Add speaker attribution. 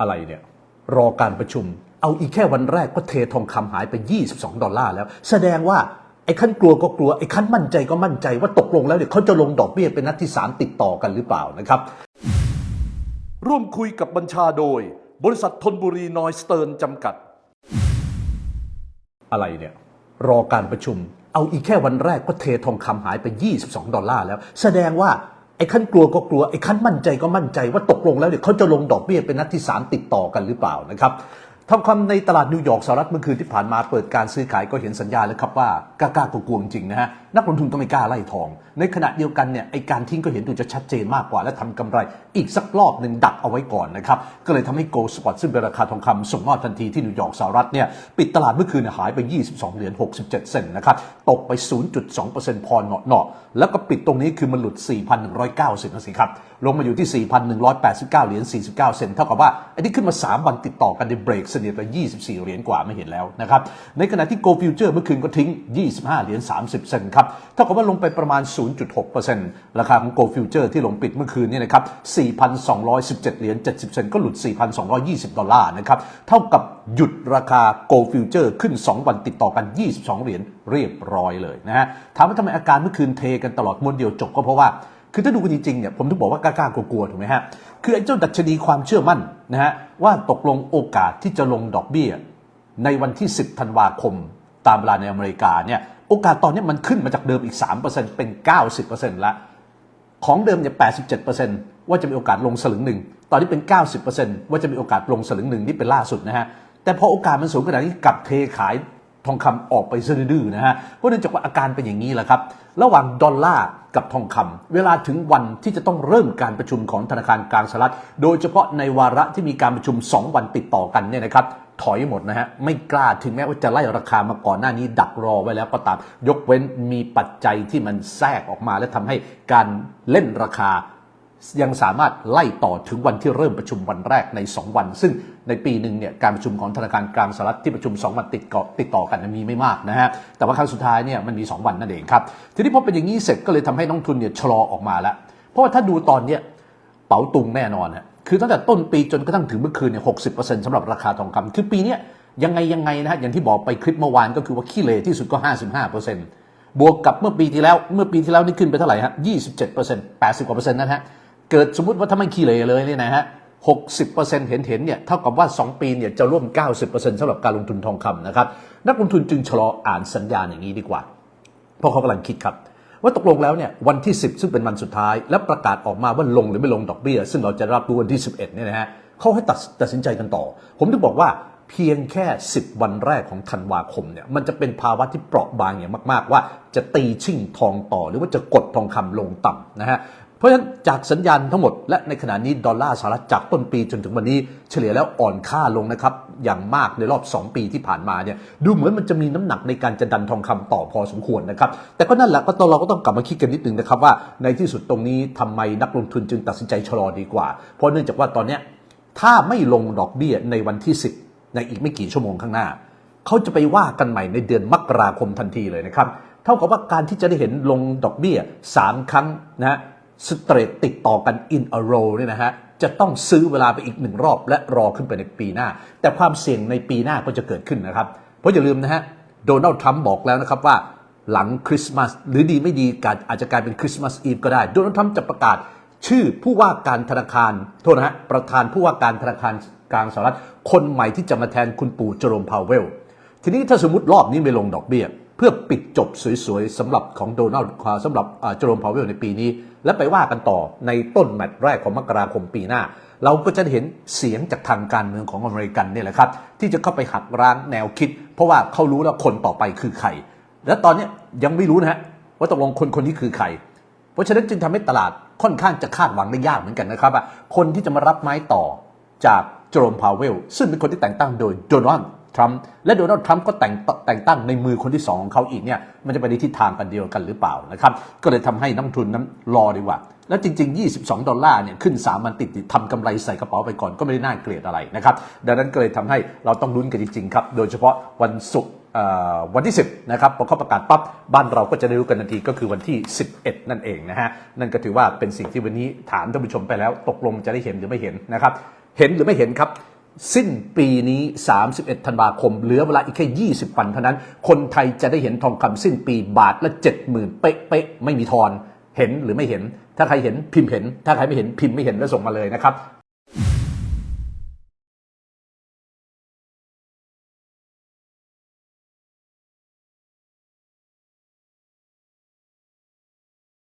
Speaker 1: อะไรเนี่ย รอการประชุม เอาอีกแค่วันแรกก็เททองคำหายไป 22 ดอลลาร์แล้ว แสดงว่าไอ้ขั้นกลัวก็กลัว ไอ้ขั้นมั่นใจก็มั่นใจว่าตกลงแล้วเนี่ยเขาจะลงดอกเบี้ยเป็นนัดที่ 3 ติดต่อกันหรือเปล่านะครับ ร่วมคุยกับบัญชาโดย บริษัททนบุรีนอยสเติร์นจำกัด อะไรเนี่ย รอการประชุม เอาอีกแค่วันแรกก็เททองคำหายไป 22 ดอลลาร์แล้ว แสดงว่า ไอ้ขั้นกลัวก็กลัวไอ้ขั้นมั่นใจก็มั่นใจว่าตกลงแล้วเนี่ยเขาจะลงดอกเบี้ยเป็นนัดที่ 3 ติดต่อกันหรือเปล่านะครับทองคำในตลาดนิวยอร์กสหรัฐเมื่อคืนที่ผ่านมาเปิดการซื้อขายก็เห็นสัญญาณแล้วครับว่ากล้ากลัวจริงนะฮะนักลงทุนก็ไม่กล้าไล่ทอง ในขณะเดียวกันเนี่ยไอการทิ้งก็เห็นดูจะชัดเจนมากกว่า และทำกำไรอีกสักรอบหนึ่งดักเอาไว้ก่อนนะครับก็เลยทำให้โกลสปอตซึ่งเป็นราคาทองคำส่งมอบทันทีที่นิวยอร์กสหรัฐเนี่ยปิดตลาดเมื่อคืนหายไป 22 เหรียญ 67 เซนต์นะครับตกไป 0.2%พอเหนาะๆแล้วก็ปิดตรงนี้คือมันหลุด 4,190นะสิครับลงมาอยู่ที่ 4,189 เหรียญ 49 เซนต์เท่ากับว่าอันนี้ขึ้นมา 3 วันติดต่อกันในเบรกเสนียดไป24 เหรียญกว่าไม่เห็นแล้วนะครับในขณะที่โกลฟิวเจอร์เมื่อคืนก็ทิ้ง 25 เหรียญ 30 เซนต์ครับเท่ากับว่าลงไปประมาณ 0.6%ราคาของโกลฟิวเจอร์ที่ลงปิดเมื่อคืนนี่นะครับ 4,217 เหรียญ 70 เซนก็หลุด 4,220 ดอลลาร์นะครับ เท่ากับหยุดราคาโกลฟิวเจอร์ขึ้น 2 วันติดต่อกัน 22 เหรียญเรียบร้อยเลยนะฮะ ถามว่าทำไมอาการเมื่อคืนเทกันตลอดมวนเดียวจบก็เพราะว่าคือถ้าดูกันจริงๆเนี่ยผมถึงบอกว่ากล้าๆกลัวๆถูกไหมฮะ คือไอ้เจ้าดัชนีความเชื่อมั่นนะฮะว่าตกลงโอกาสที่จะลงดอกเบี้ย ในวันที่ 10 ธันวาคม ตามเวลาในอเมริกาเนี่ย โอกาสตอนนี้มันขึ้นมาจากเดิมอีก 3%เป็น 90%ละของเดิมเนี่ย87%ว่าจะมีโอกาสลงสลึงหนึ่งตอนนี้เป็น 90%ว่าจะมีโอกาสลงสลึงหนึ่งนี่เป็นล่าสุดนะฮะแต่พอโอกาสมันสูงขนาดนี้กลับเทขาย ทองคำออกไปซะดื้อนะฮะ เพราะเนื่องจากว่าอาการเป็นอย่างนี้แหละครับ ระหว่างดอลลาร์กับทองคำเวลาถึงวันที่จะต้องเริ่มการประชุมของธนาคารกลางสหรัฐ โดยเฉพาะในวาระที่มีการประชุม 2 วันติดต่อกันเนี่ยนะครับ ถอยหมดนะฮะ ไม่กล้าถึงแม้ว่าจะไล่ราคามาก่อนหน้านี้ดักรอไว้แล้วก็ตาม ยกเว้นมีปัจจัยที่มันแทรกออกมา และทำให้การเล่นราคา ยังสามารถไล่ต่อถึงวันที่เริ่มประชุมวันแรกใน 2 วัน ซึ่งในปีหนึ่งเนี่ยการประชุมของธนาคารกลางสหรัฐที่ประชุม 2 วันติดเกาะติดต่อกันมีไม่มากนะฮะแต่ว่าครั้งสุดท้ายเนี่ยมันมี 2 วันนั่นเองครับทีนี้พอเป็นอย่างนี้เสร็จก็เลยทำให้นักลงทุนเนี่ยชะลอออกมาแล้ว เพราะว่าถ้าดูตอนเนี้ยเป๋าตุงแน่นอนฮะคือตั้งแต่ต้นปีจนกระทั่งถึงเมื่อคืนเนี่ยหกสิบเปอร์เซ็นต์สำหรับราคาทองคำคือปีเนี้ยยังไงยังไงนะฮะอย่างที่บอกไปคลิปเมื่อวานก็คือว่าขี้เลที่สุดก็55%บวกกับเมื่อปีที่แล้วเมื่อปีที่แล้วนี่ขึ้นไปเท่าไหร่ฮะ27% 80กว่าเปอร์เซ็นต์นะฮะ เกิดสมมติว่าถ้าไม่ขี้เหร่เลยเนี่ยนะฮะ60%เปอร์เซ็นต์เห็นเห็นเนี่ยเท่ากับว่า2ปีเนี่ยจะร่วม90%สำหรับการลงทุนทองคำนะครับนักลงทุนจึงชะลออ่านสัญญาอย่างนี้ดีกว่า เพราะเขากำลังคิดครับว่าตกลงแล้วเนี่ยวันที่ 10 ซึ่งเป็นวันสุดท้าย และประกาศออกมาว่าลงหรือไม่ลงดอกเบี้ย ซึ่งเราจะรับรู้วันที่ 11เนี่ยนะฮะเขาให้ตัดตัดสินใจกันต่อ ผมถึงบอกว่าเพียงแค่ 10 วันแรกของธันวาคมเนี่ยมันจะเป็นภาวะที่เปราะบางอย่างมาก ๆ ว่าจะตีชิ่งทองต่อหรือว่าจะกดทองคำลงต่ำนะฮะ เพราะฉะนั้นจากสัญญาณทั้งหมดและในขณะนี้ดอลลาร์สหรัฐจากต้นปีจนถึงวันนี้เฉลี่ยแล้วอ่อนค่าลงนะครับ อย่างมากในรอบ 2 ปีที่ผ่านมาเนี่ยดูเหมือนมันจะมีน้ำหนักในการจะดันทองคำต่อพอสมควรนะครับ แต่ก็นั่นแหละก็ต้องเราก็ต้องกลับมาคิดกันนิดนึงนะครับว่าในที่สุดตรงนี้ทำไมนักลงทุนจึงตัดสินใจชะลอดีกว่า เพราะเนื่องจากว่าตอนนี้ถ้าไม่ลงดอกเบี้ยในวันที่ 10 ในอีกไม่กี่ชั่วโมงข้างหน้าเขาจะไปว่ากันใหม่ในเดือนมกราคมทันทีเลยนะครับเท่ากับว่าการที่จะได้เห็นลงดอกเบี้ย 3 ครั้งนะ สเตรทติดต่อกัน in a row เนี่ยนะฮะจะต้องซื้อเวลาไปอีกหนึ่งรอบ และรอขึ้นไปในปีหน้า แต่ความเสี่ยงในปีหน้าก็จะเกิดขึ้นนะครับ เพราะอย่าลืมนะฮะโดนัลด์ทรัมป์บอกแล้วนะครับว่าหลังคริสต์มาสหรือดีไม่ดีการอาจจะกลายเป็นคริสต์มาสอีฟก็ได้ โดนัลด์ทรัมป์จะประกาศ ชื่อผู้ว่าการธนาคารโทษนะฮะประธานผู้ว่าการธนาคารกลางสหรัฐคนใหม่ที่จะมาแทนคุณปู่เจอโรมพาวเวลทีนี้ถ้าสมมติรอบนี้ไม่ลงดอกเบี้ย เพื่อปิดจบสวยๆสำหรับของโดนัลด์สำหรับเจอโรมพาวเวลในปีนี้ และไปว่ากันต่อในต้นแมตช์แรกของมกราคมปีหน้า เราก็จะเห็นเสียงจากทางการเมืองของอเมริกันเนี่ยแหละครับ ที่จะเข้าไปหักร้างแนวคิด เพราะว่าเขารู้แล้วคนต่อไปคือใครและตอนนี้ยังไม่รู้นะฮะว่าตกลงคนคนนี้คือใคร เพราะฉะนั้นจึงทำให้ตลาดค่อนข้างจะคาดหวังได้ยากเหมือนกันนะครับว่าคนที่จะมารับไม้ต่อจากโจรมพาวเวลซึ่งเป็นคนที่แต่งตั้งโดยโดนัลด์ ทรัมป์และโดนัลด์ทรัมป์ก็แต่งแต่งตั้งในมือคนที่สองของเขาอีกเนี่ยมันจะไปในทิศทางกันเดียวกันหรือเปล่านะครับก็เลยทำให้นักทุนนั้นรอดีกว่า แล้วจริง ๆ 22 ดอลลาร์เนี่ยขึ้น3มันติดทำกำไรใส่กระเป๋าไปก่อนก็ไม่ได้น่าเกลียดอะไรนะครับดังนั้นก็เลยทำให้เราต้องลุ้นกันจริงๆครับโดยเฉพาะวันศุกร์วันที่ 10 นะครับพอเขาประกาศปั๊บบ้านเราก็จะได้รู้กันทันทีก็คือวันที่ 11 นั่นเองนะฮะนั่นก็ถือว่าเป็นสิ่งที่วันนี้ถามท่านผู้ชมไปแล้ว ตกลงจะได้เห็นหรือไม่เห็นนะครับเห็นหรือไม่เห็นครับ สิ้นปีนี้ 31 ธันวาคม เหลือเวลาอีกแค่ 20 วันเท่านั้น คนไทยจะได้เห็นทองคำสิ้นปีบาทละ 70,000 เป๊ะๆ ไม่มีทอน เห็นหรือไม่เห็น ถ้าใครเห็นพิมพ์เห็น ถ้าใครไม่เห็นพิมพ์ไม่เห็นแล้วส่งมาเลยนะครับ